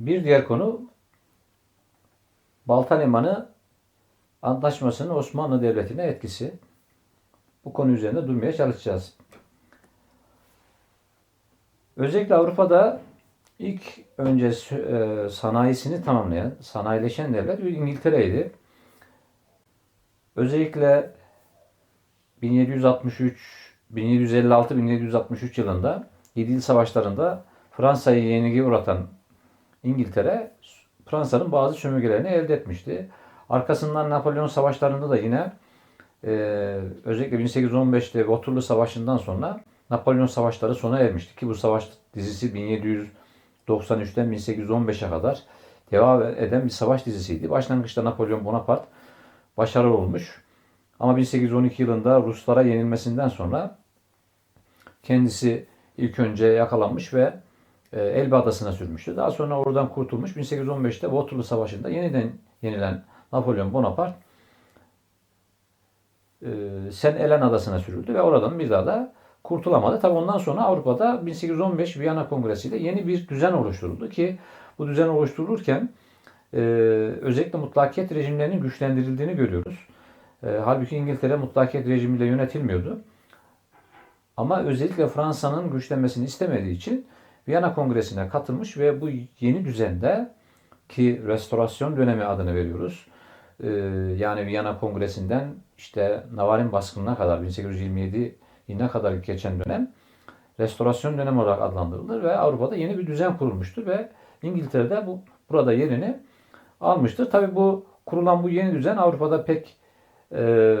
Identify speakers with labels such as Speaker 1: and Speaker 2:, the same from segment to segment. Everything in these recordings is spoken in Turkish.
Speaker 1: Bir diğer konu Balta Limanı Antlaşması'nın Osmanlı Devleti'ne etkisi. Bu konu üzerinde durmaya çalışacağız. Özellikle Avrupa'da ilk önce e, sanayisini tamamlayan, sanayileşen devlet İngiltere'ydi. Özellikle 1763, 1756-1763 yılında 7 yıl savaşlarında Fransa'yı yenilgi uğratan İngiltere Fransa'nın bazı sömürgelerini elde etmişti. Arkasından Napolyon savaşlarında da yine e, özellikle 1815'te Waterloo Savaşı'ndan sonra Napolyon savaşları sona ermişti ki bu savaş dizisi 1793'ten 1815'e kadar devam eden bir savaş dizisiydi. Başlangıçta Napolyon Bonaparte başarılı olmuş. Ama 1812 yılında Ruslara yenilmesinden sonra kendisi ilk önce yakalanmış ve Elbe Adası'na sürmüştü. Daha sonra oradan kurtulmuş. 1815'te Waterloo Savaşı'nda yeniden yenilen Napolyon Bonaparte e, Sen Elen Adası'na sürüldü ve oradan bir daha da kurtulamadı. Tabi ondan sonra Avrupa'da 1815 Viyana Kongresi ile yeni bir düzen oluşturuldu ki bu düzen oluşturulurken e, özellikle mutlakiyet rejimlerinin güçlendirildiğini görüyoruz. E, halbuki İngiltere mutlakiyet rejimiyle yönetilmiyordu. Ama özellikle Fransa'nın güçlenmesini istemediği için Viyana Kongresi'ne katılmış ve bu yeni düzende ki restorasyon dönemi adını veriyoruz. Ee, yani Viyana Kongresi'nden işte Navarin baskınına kadar 1827 yine kadar geçen dönem restorasyon dönemi olarak adlandırılır ve Avrupa'da yeni bir düzen kurulmuştur ve İngiltere'de bu burada yerini almıştır. Tabi bu kurulan bu yeni düzen Avrupa'da pek e,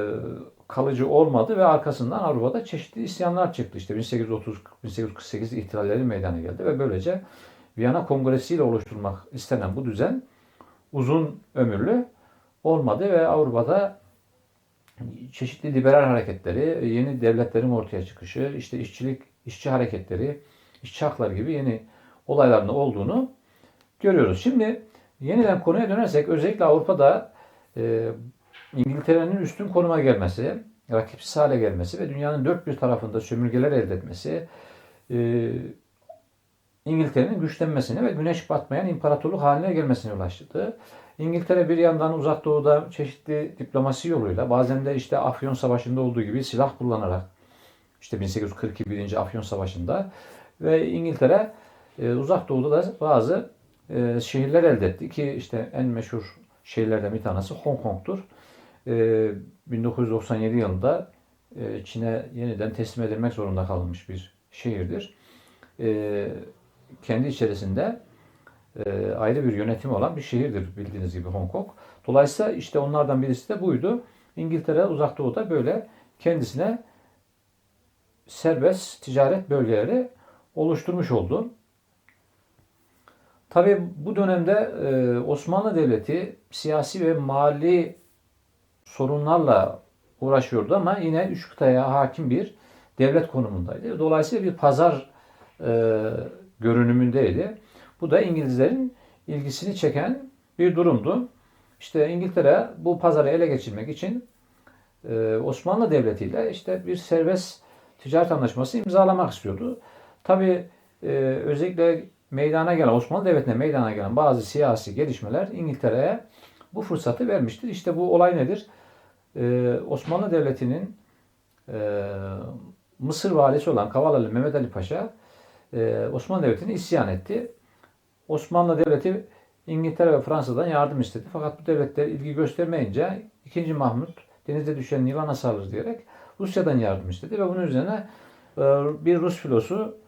Speaker 1: kalıcı olmadı ve arkasından Avrupa'da çeşitli isyanlar çıktı. İşte 1830-1848 ihtilalleri meydana geldi ve böylece Viyana Kongresi ile oluşturulmak istenen bu düzen uzun ömürlü olmadı ve Avrupa'da çeşitli liberal hareketleri, yeni devletlerin ortaya çıkışı, işte işçilik, işçi hareketleri, işçi hakları gibi yeni olayların olduğunu görüyoruz. Şimdi yeniden konuya dönersek özellikle Avrupa'da e, İngiltere'nin üstün konuma gelmesi, rakipsiz hale gelmesi ve dünyanın dört bir tarafında sömürgeler elde etmesi e, İngiltere'nin güçlenmesine ve güneş batmayan imparatorluk haline gelmesine ulaştı. İngiltere bir yandan uzak doğuda çeşitli diplomasi yoluyla bazen de işte Afyon Savaşı'nda olduğu gibi silah kullanarak işte 1842 1. Afyon Savaşı'nda ve İngiltere e, uzak doğuda da bazı e, şehirler elde etti ki işte en meşhur şehirlerden bir tanesi Hong Kong'tur. 1997 ee, yılında e, Çin'e yeniden teslim edilmek zorunda kalmış bir şehirdir. Ee, kendi içerisinde e, ayrı bir yönetim olan bir şehirdir bildiğiniz gibi Hong Kong. Dolayısıyla işte onlardan birisi de buydu. İngiltere uzak doğuda böyle kendisine serbest ticaret bölgeleri oluşturmuş oldu. Tabi bu dönemde e, Osmanlı Devleti siyasi ve mali sorunlarla uğraşıyordu ama yine üç kıtaya hakim bir devlet konumundaydı. Dolayısıyla bir pazar e, görünümündeydi. Bu da İngilizlerin ilgisini çeken bir durumdu. İşte İngiltere bu pazarı ele geçirmek için e, Osmanlı Devleti ile işte bir serbest ticaret anlaşması imzalamak istiyordu. Tabi e, özellikle meydana gelen Osmanlı Devleti'ne meydana gelen bazı siyasi gelişmeler İngiltere'ye bu fırsatı vermiştir. İşte bu olay nedir? Ee, Osmanlı Devleti'nin e, Mısır valisi olan Kavalalı Mehmet Ali Paşa e, Osmanlı Devleti'ne isyan etti. Osmanlı Devleti İngiltere ve Fransa'dan yardım istedi. Fakat bu devletler ilgi göstermeyince 2. Mahmut denizde düşen yılana sarılır diyerek Rusya'dan yardım istedi ve bunun üzerine e, bir Rus filosu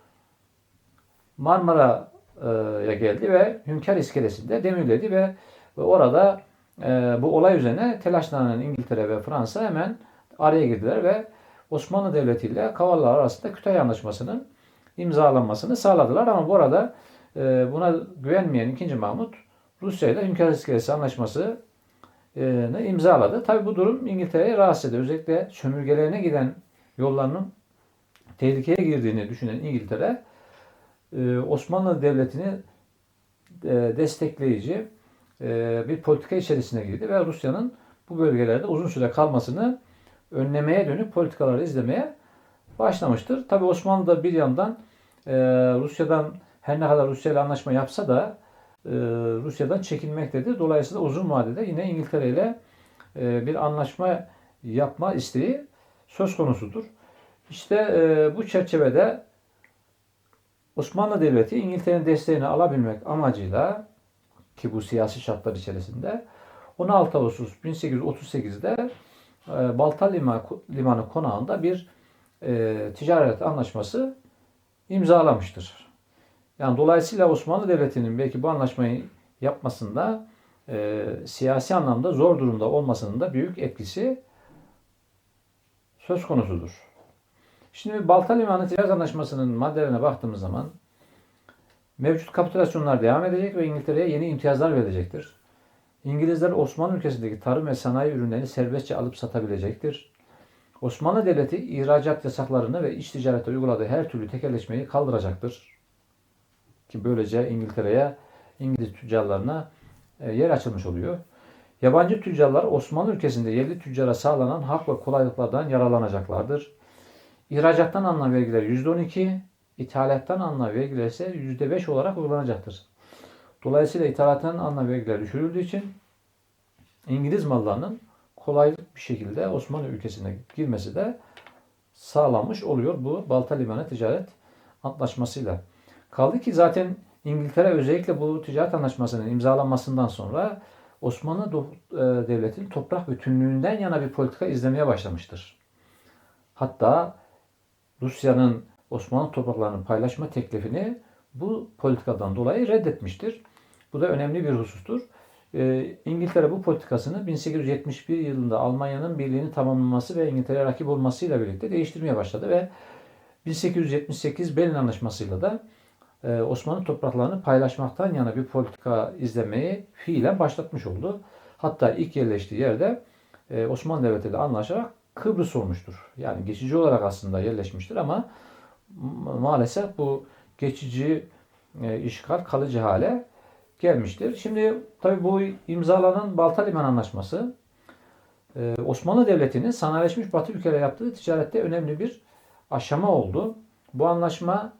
Speaker 1: Marmara'ya geldi ve Hünkar iskelesinde demirledi ve orada bu olay üzerine telaşlanan İngiltere ve Fransa hemen araya girdiler ve Osmanlı Devleti ile Kavallar arasında Kütahya Anlaşması'nın imzalanmasını sağladılar. Ama bu arada e, buna güvenmeyen 2. Mahmut Rusya ile Hünkar İskelesi Anlaşması e, imzaladı. Tabi bu durum İngiltere'yi rahatsız ediyor. Özellikle sömürgelerine giden yollarının tehlikeye girdiğini düşünen İngiltere e, Osmanlı Devleti'ni e, destekleyici bir politika içerisine girdi ve Rusya'nın bu bölgelerde uzun süre kalmasını önlemeye dönük politikaları izlemeye başlamıştır. Tabi Osmanlı da bir yandan e, Rusya'dan her ne kadar Rusya ile anlaşma yapsa da Rusya'dan çekinmektedir. Dolayısıyla uzun vadede yine İngiltere ile e, bir anlaşma yapma isteği söz konusudur. İşte e, bu çerçevede Osmanlı Devleti İngiltere'nin desteğini alabilmek amacıyla ki bu siyasi şartlar içerisinde 16 Ağustos 1838'de e, Balta Limanı, Limanı konağında bir e, ticaret anlaşması imzalamıştır. Yani dolayısıyla Osmanlı Devleti'nin belki bu anlaşmayı yapmasında e, siyasi anlamda zor durumda olmasının da büyük etkisi söz konusudur. Şimdi Balta Limanı Ticaret Anlaşması'nın maddelerine baktığımız zaman mevcut kapitülasyonlar devam edecek ve İngiltere'ye yeni imtiyazlar verilecektir. İngilizler Osmanlı ülkesindeki tarım ve sanayi ürünlerini serbestçe alıp satabilecektir. Osmanlı Devleti ihracat yasaklarını ve iç ticarette uyguladığı her türlü tekelleşmeyi kaldıracaktır. Ki böylece İngiltere'ye, İngiliz tüccarlarına e, yer açılmış oluyor. Yabancı tüccarlar Osmanlı ülkesinde yerli tüccara sağlanan hak ve kolaylıklardan yararlanacaklardır. İhracattan alınan vergiler %12, ithalattan alınan vergiler ise %5 olarak uygulanacaktır. Dolayısıyla ithalattan alınan vergiler düşürüldüğü için İngiliz mallarının kolaylık bir şekilde Osmanlı ülkesine girmesi de sağlanmış oluyor bu Balta Limanı Ticaret Antlaşması'yla. Kaldı ki zaten İngiltere özellikle bu ticaret anlaşmasının imzalanmasından sonra Osmanlı e, Devleti'nin toprak bütünlüğünden yana bir politika izlemeye başlamıştır. Hatta Rusya'nın Osmanlı topraklarını paylaşma teklifini bu politikadan dolayı reddetmiştir. Bu da önemli bir husustur. Ee, İngiltere bu politikasını 1871 yılında Almanya'nın birliğini tamamlaması ve İngiltere rakip olmasıyla birlikte değiştirmeye başladı ve 1878 Berlin Anlaşması'yla da e, Osmanlı topraklarını paylaşmaktan yana bir politika izlemeyi fiilen başlatmış oldu. Hatta ilk yerleştiği yerde e, Osmanlı Devleti ile anlaşarak Kıbrıs olmuştur. Yani geçici olarak aslında yerleşmiştir ama maalesef bu geçici e, işgal kalıcı hale gelmiştir. Şimdi tabi bu imzalanan Balta Liman Anlaşması e, Osmanlı Devleti'nin sanayileşmiş Batı ülkeyle yaptığı ticarette önemli bir aşama oldu. Bu anlaşma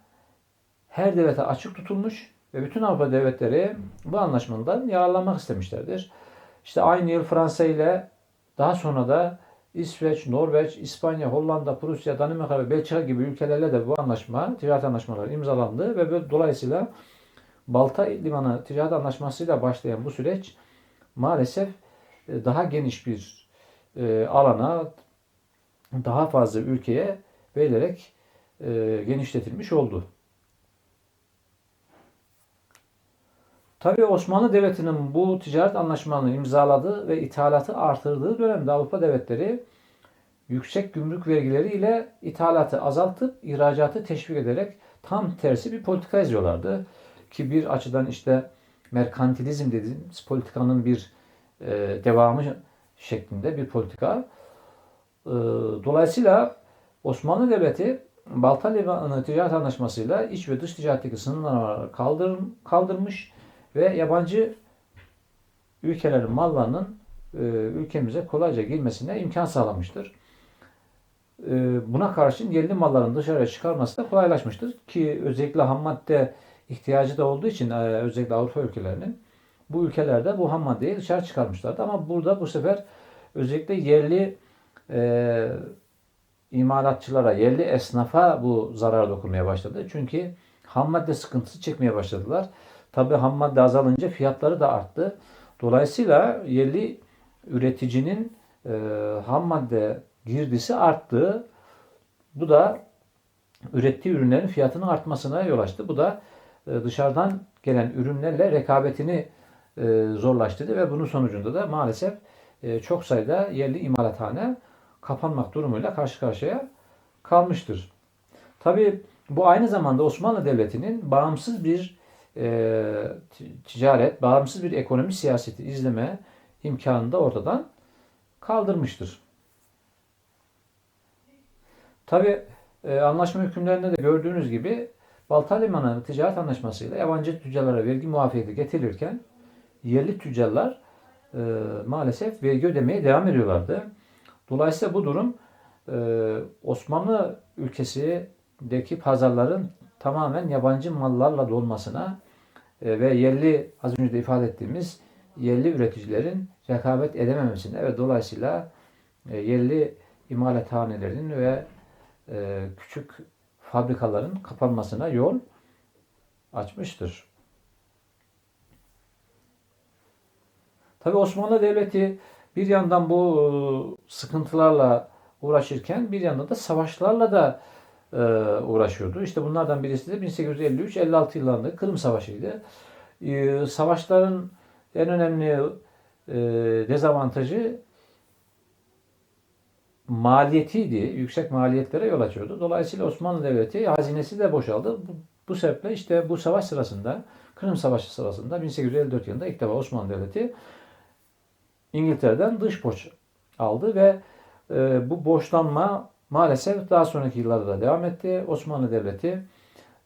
Speaker 1: her devlete açık tutulmuş ve bütün Avrupa devletleri bu anlaşmadan yararlanmak istemişlerdir. İşte aynı yıl Fransa ile daha sonra da İsveç, Norveç, İspanya, Hollanda, Prusya, Danimarka ve Belçika gibi ülkelerle de bu anlaşma, ticaret anlaşmaları imzalandı ve böyle, dolayısıyla Balta Limanı ticaret anlaşmasıyla başlayan bu süreç maalesef e, daha geniş bir e, alana, daha fazla ülkeye verilerek e, genişletilmiş oldu. Tabii Osmanlı Devleti'nin bu ticaret anlaşmalarını imzaladığı ve ithalatı artırdığı dönemde Avrupa devletleri yüksek gümrük vergileriyle ithalatı azaltıp ihracatı teşvik ederek tam tersi bir politika izliyorlardı. Ki bir açıdan işte merkantilizm dediğimiz politikanın bir e, devamı şeklinde bir politika. E, dolayısıyla Osmanlı Devleti Balta Limanı Ticaret Anlaşması'yla iç ve dış ticaretteki sınırları kaldır, kaldırmış ve yabancı ülkelerin mallarının e, ülkemize kolayca girmesine imkan sağlamıştır. E, buna karşın yerli malların dışarıya çıkarması da kolaylaşmıştır. Ki özellikle ham madde ihtiyacı da olduğu için e, özellikle Avrupa ülkelerinin bu ülkelerde bu ham maddeyi dışarı çıkarmışlardı. Ama burada bu sefer özellikle yerli e, imalatçılara, yerli esnafa bu zarar dokunmaya başladı. Çünkü ham madde sıkıntısı çekmeye başladılar. Tabi ham madde azalınca fiyatları da arttı. Dolayısıyla yerli üreticinin e, ham madde girdisi arttı. Bu da ürettiği ürünlerin fiyatının artmasına yol açtı. Bu da e, dışarıdan gelen ürünlerle rekabetini e, zorlaştırdı ve bunun sonucunda da maalesef e, çok sayıda yerli imalathane kapanmak durumuyla karşı karşıya kalmıştır. Tabi bu aynı zamanda Osmanlı Devleti'nin bağımsız bir e, ticaret, bağımsız bir ekonomi siyaseti izleme imkanını da ortadan kaldırmıştır. Tabi e, anlaşma hükümlerinde de gördüğünüz gibi Balta Limanı ticaret anlaşmasıyla yabancı tüccarlara vergi muafiyeti getirilirken yerli tüccarlar e, maalesef vergi ödemeye devam ediyorlardı. Dolayısıyla bu durum e, Osmanlı ülkesindeki pazarların tamamen yabancı mallarla dolmasına e, ve yerli az önce de ifade ettiğimiz yerli üreticilerin rekabet edememesine ve dolayısıyla e, yerli imalathanelerinin ve e, küçük fabrikaların kapanmasına yol açmıştır. Tabi Osmanlı Devleti bir yandan bu e, sıkıntılarla uğraşırken bir yandan da savaşlarla da uğraşıyordu. İşte bunlardan birisi de 1853-56 yıllarında Kırım Savaşı'ydı. E, savaşların en önemli e, dezavantajı maliyetiydi. Yüksek maliyetlere yol açıyordu. Dolayısıyla Osmanlı Devleti hazinesi de boşaldı. Bu, bu sebeple işte bu savaş sırasında Kırım Savaşı sırasında 1854 yılında ilk defa Osmanlı Devleti İngiltere'den dış borç aldı ve e, bu borçlanma maalesef daha sonraki yıllarda da devam etti. Osmanlı Devleti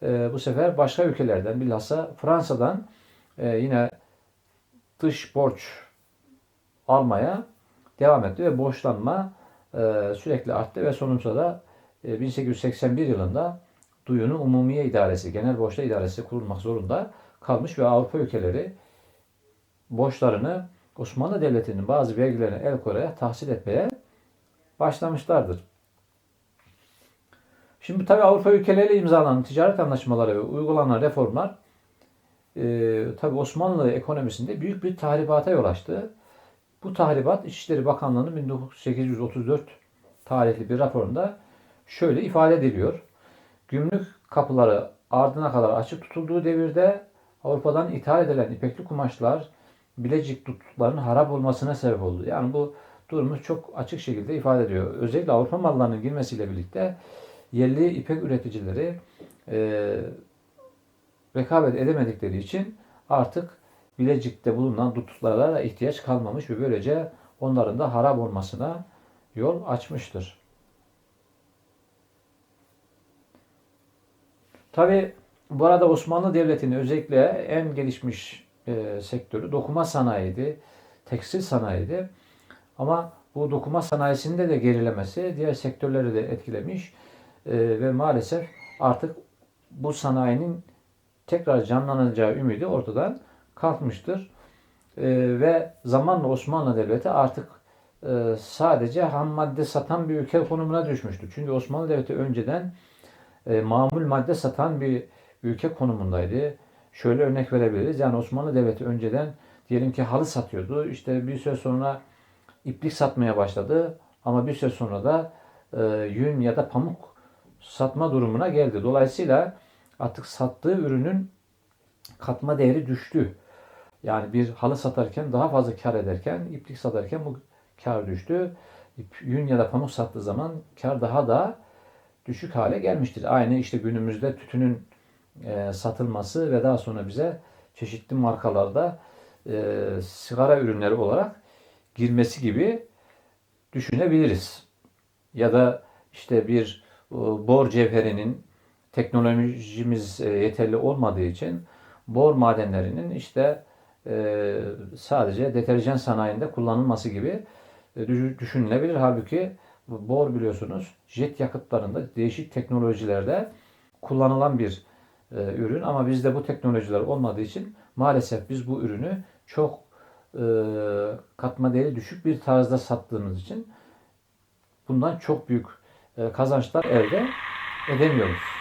Speaker 1: e, bu sefer başka ülkelerden bilhassa Fransa'dan e, yine dış borç almaya devam etti ve borçlanma e, sürekli arttı ve sonuçta da e, 1881 yılında Duyunu Umumiye İdaresi, Genel Borçlar İdaresi kurulmak zorunda kalmış ve Avrupa ülkeleri borçlarını Osmanlı Devleti'nin bazı vergilerine el koyarak tahsil etmeye başlamışlardır. Şimdi tabi Avrupa ülkeleriyle imzalanan ticaret anlaşmaları ve uygulanan reformlar e, tabi Osmanlı ekonomisinde büyük bir tahribata yol açtı. Bu tahribat İçişleri Bakanlığı'nın 1834 tarihli bir raporunda şöyle ifade ediliyor. Gümrük kapıları ardına kadar açık tutulduğu devirde Avrupa'dan ithal edilen ipekli kumaşlar Bilecik tuttuklarının harap olmasına sebep oldu. Yani bu durumu çok açık şekilde ifade ediyor. Özellikle Avrupa mallarının girmesiyle birlikte yerli ipek üreticileri e, rekabet edemedikleri için artık Bilecik'te bulunan tutuklara da ihtiyaç kalmamış ve böylece onların da harap olmasına yol açmıştır. Tabi bu arada Osmanlı Devleti'nin özellikle en gelişmiş e, sektörü dokuma sanayiydi, tekstil sanayiydi. Ama bu dokuma sanayisinde de gerilemesi diğer sektörleri de etkilemiş e, ve maalesef artık bu sanayinin tekrar canlanacağı ümidi ortadan kalkmıştır. E, ve zamanla Osmanlı Devleti artık e, sadece ham madde satan bir ülke konumuna düşmüştü. Çünkü Osmanlı Devleti önceden e, mamul madde satan bir ülke konumundaydı. Şöyle örnek verebiliriz. Yani Osmanlı Devleti önceden diyelim ki halı satıyordu. İşte bir süre sonra iplik satmaya başladı. Ama bir süre sonra da e, yün ya da pamuk satma durumuna geldi. Dolayısıyla artık sattığı ürünün katma değeri düştü. Yani bir halı satarken daha fazla kar ederken iplik satarken bu kar düştü. Yün ya da pamuk sattığı zaman kar daha da düşük hale gelmiştir. Aynı işte günümüzde tütünün e, satılması ve daha sonra bize çeşitli markalarda e, sigara ürünleri olarak girmesi gibi düşünebiliriz. Ya da işte bir bor cevherinin teknolojimiz e, yeterli olmadığı için bor madenlerinin işte e, sadece deterjan sanayinde kullanılması gibi e, düşünülebilir. Halbuki bor biliyorsunuz jet yakıtlarında değişik teknolojilerde kullanılan bir e, ürün ama bizde bu teknolojiler olmadığı için maalesef biz bu ürünü çok e, katma değeri düşük bir tarzda sattığımız için bundan çok büyük e, kazançlar elde edemiyoruz.